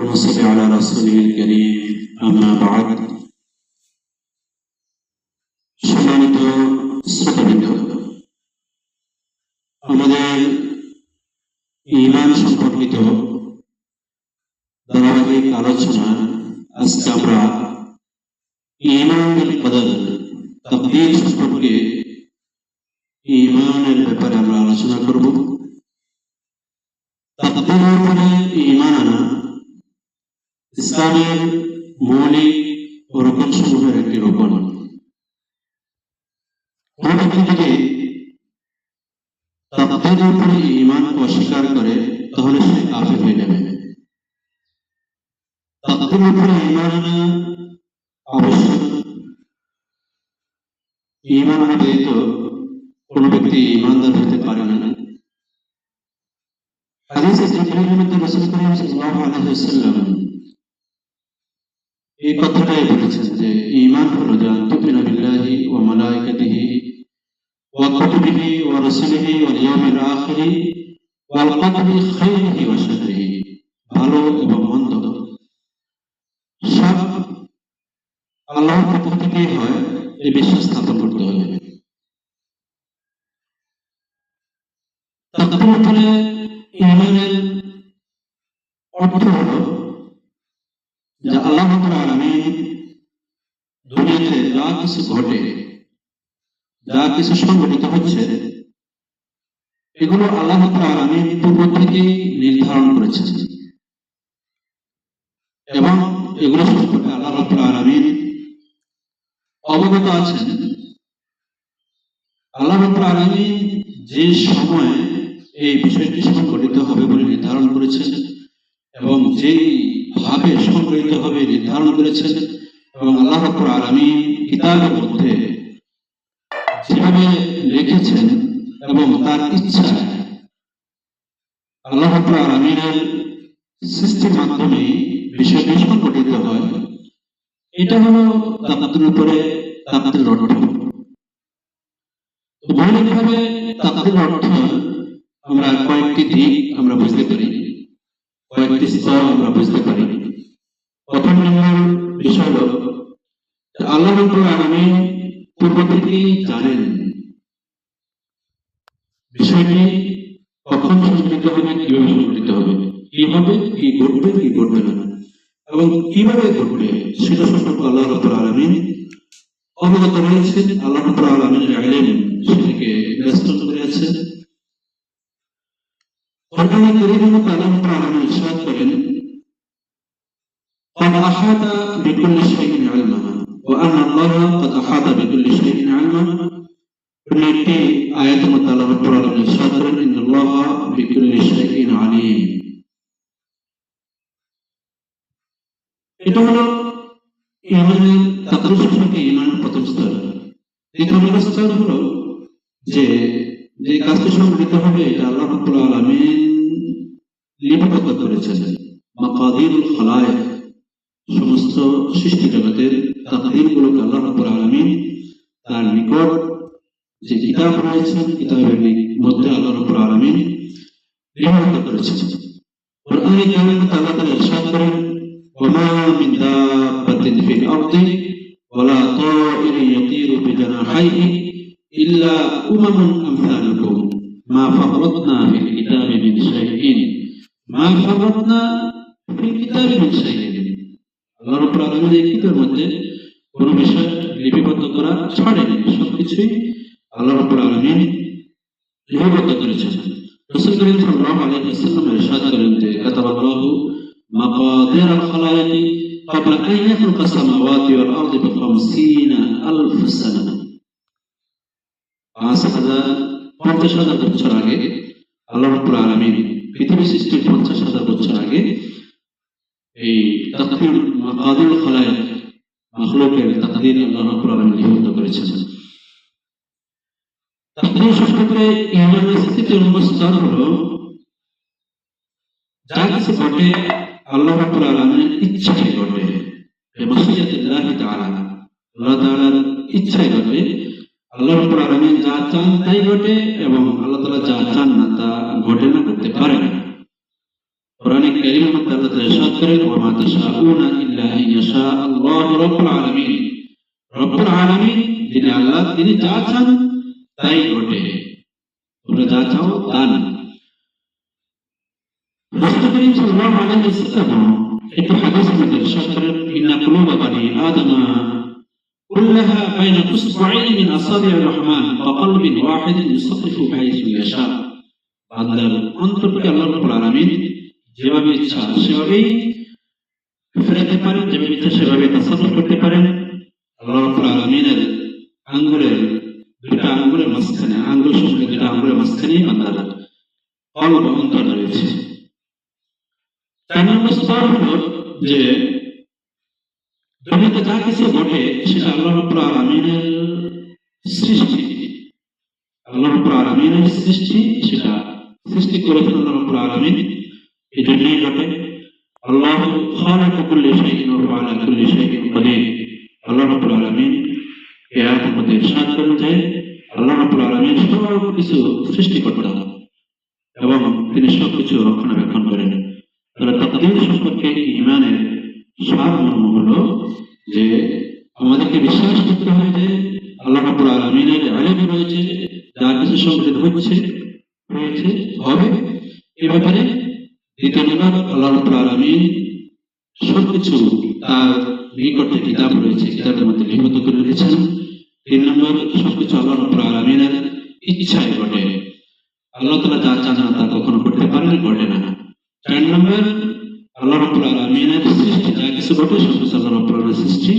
ونصلي على رسوله الكريم أما بعد সম্মানিত শ্রোতাবৃন্দ আমাদের ইমান সম্পর্কিত ধারাবাহিক আলোচনা আজকে আমরা ইমানের কদর তাকদীর সম্পর্কে ইমানের ব্যাপারে আমরা আলোচনা করব ইসলামের মৌলিক রকম সমূহের একটি রোপণ কোন যদি উপরে ইমান অস্বীকার করে, তাহলে সে কাফের হয়ে যাবে। উপরে ইমান ইমান ব্যক্তি ইমানদার হতে পারে না। হাদিসে মধ্যে করিম সাল্লাল্লাহু আলাইহি ওয়াসাল্লাম এই কথাটাই বলেছেন যে ইমান হলো যে আন্তুমিনা বিল্লাহি ওয়া মালাইকাতিহি আখিরি ওয়াল কদরি খাইরিহি শাররিহি। ভালো এবং মন্দ। সব আল্লাহর পক্ষ থেকেই হয় এই বিশ্বাস স্থাপন করতে হবে। ইমানের অর্থ হলো যে আল্লাহ রাব্বুল দুনিয়াতে যা কিছু ঘটে, যা কিছু সংঘটিত হচ্ছে, এগুলো আল্লাহ রাব্বুল পূর্ব থেকেই নির্ধারণ করেছেন। এবং এগুলো সম্পর্কে আল্লাহ রাব্বুল অবগত আছেন। আল্লাহ আলামিন যে সময় এই বিষয়টি সংঘটিত হবে বলে নির্ধারণ করেছেন এবং যেই ভাবে সংগঠিত হবে নির্ধারণ করেছেন এবং আল্লাহ আলামিন কিতাবের মধ্যে যেভাবে লিখেছেন এবং তার ইচ্ছা আল্লাহ আলামিনের সৃষ্টির মাধ্যমে বিষয়টি সংঘটিত হয়। এটা হলো তাকদীর উপরে তাকদীর অর্থ। মৌলিকভাবে তাকদীর অর্থ আমরা কয়েকটি দিক আমরা বুঝতে পারি। কয়েকটি স্তর আমরা বুঝতে পারি। প্রথম নম্বর বিষয় হল, আল্লাহ রাব্বুল আলামিন পূর্ব থেকেই জানেন। বিষয়টি কখন সংঘটিত হবে, কীভাবে সংঘটিত হবে, কি হবে, কি ঘটবে কি ঘটবে না। এবং কীভাবে ঘটবে, সেটা সম্পর্কে আল্লাহ রাব্বুল আলামিন অবগত রয়েছেন। আল্লাহ রাব্বুল আলামিনের ইলম সেটাকে ব্যস্ত করে আছেন। কোরআন কারীমের আল্লাহ রাব্বুল আলামিন ইরশাদ করেন قد أحاط بكل شيء علما وأن الله قد أحاط بكل شيء علما অন্য একটি আয়াতের মধ্যে আল্লাহ রাব্বুল আলামিন ইরশাদ করেন ইন্নাল্লাহ বিকুল্লি শাইইন আলিম এটা হলো ইমানের তাকদীর সম্পর্কে ইমানের প্রথম স্তর দ্বিতীয় নম্বর স্তর হলো যে যে কাজটি সংঘটিত হবে এটা আল্লাহ রাব্বুল আলামিন লিপিবদ্ধ করেছেন মাকাদিরুল খালায়েক সমস্ত সৃষ্টি জগতের তাকদীর গুলোকে আল্লাহ রাব্বুল আলামিন তার নিকট যে কিতাব রয়েছে কিতাবের মধ্যে আল্লাহ রাব্বুল আলামিন লিপিবদ্ধ করেছেন কোরআনে কারিমে আল্লাহ তাআলা ইরশাদ করেন وما من دابة في الأرض ولا طائر يطير بجناحيه إلا أمم أمثالكم ما فرطنا في الكتاب من شيء ما فرطنا في الكتاب من شيء আল্লাহ রাব্বুল আলামিন এই কিতাবের মধ্যে কোন বিষয় লিপিবদ্ধ করা ছাড়েনি সবকিছুই আল্লাহ রাব্বুল আলামিন লিপিবদ্ধ করেছেন রাসূল করিম সাল্লাল্লাহু আলাইহি ওয়াসাল্লাম ইরশাদ করেন যে কাতাবাল্লাহু مقادير الخلائق قبل أن يخلق السماوات والأرض بخمسين ألف سنة পাঁচ হাজার পঞ্চাশ হাজার বছর আগে আল্লাহ রাব্বুল আলামিন পৃথিবী সৃষ্টির পঞ্চাশ হাজার বছর আগে এই তাকদীর তাকদীর আল্লাহ রাব্বুল আলামিন করেছেন। তাকদীর সম্পর্কে স্তর হলো, যা কিছু ঘটে আল্লাহ রাব্বুল আলামিনের ইচ্ছায় ঘটে তাআলা, আল্লাহ তাআলার ইচ্ছায় ঘটে, আল্লাহ রাব্বুল আলামিন যা চান তাই ঘটে এবং আল্লাহ তাআলা যা চান না তা ঘটে না করতে পারে। না কোরআনে কারীমের মধ্যে আল্লাহ তাআলা ইরশাদ করেন ওয়া মা তাশাউনা ইল্লা আন ইয়াশা আল্লাহু রাব্বুল আলামিন রব্বুল আলামিন যিনি আল্লাহ তিনি যা চান তাই ঘটে তোমরা যা চাও তা না রাসূল করিম সাল্লাল্লাহু আলাইহি ওয়াসাল্লাম একটু হাদিসের মধ্যে ইরশাদ করেন ইন্না কুলুবা বানি আদমা كلها بين اصبعين من اصابع الرحمن وقلب واحد يصرف حيث يشاء বান্দার অন্তরকে আল্লাহ রাব্বুল আলামিন যেভাবে ইচ্ছা সেভাবেই ফেরাতে পারেন, যেভাবে ইচ্ছা সেভাবে তাসাররুফ করতে পারেন। আল্লাহ রাব্বুল দুটা আঙ্গুলের মাঝখানে, আঙ্গুল সঙ্গে দুটা আঙ্গুলের মাঝখানে বান্দার কলব অন্তর রয়েছে। চার নম্বর স্তর হলো যে দুনিয়াতে যা কিছু ঘটে, সেটা আল্লাহ রাব্বুল আলামিনের সৃষ্টি। আল্লাহ রাব্বুল আলামিনের সৃষ্টি, সেটা সৃষ্টি করেছেন আল্লাহ রাব্বুল আলামিন। এই জন্যই ঘটে? আল্লাহ খালাক কুল্লি শাইইন ওয়া আলা কুল্লি শাইইন কাদির। আল্লাহ রাব্বুল আলামিন এই আয়াতের মধ্যে ইরশাদ করেন যে আল্লাহ রাব্বুল আলামিন সব কিছু সৃষ্টিকর্তা। এবং তিনি সব কিছু রক্ষণাবেক্ষণ করেন। তাহলে তাকদীর সম্পর্কে ইমানের সারমর্ম হলো যে রাব্বুল সবকিছু তার নিকটে কিতাব রয়েছে কিতাবের মধ্যে লিপিবদ্ধ করে রেখেছেন। তিন নম্বর, সবকিছু আল্লাহ রাব্বুল ইচ্ছায় ঘটে। আল্লাহ তালা যা চান তা কখনো করতে পারেন, ঘটে না। চার নম্বর আল্লাহ রব্বুল আলমিনের সৃষ্টি, যা কিছু ঘটে, সবকিছু আল্লাহ রাব্বুল আলামিনের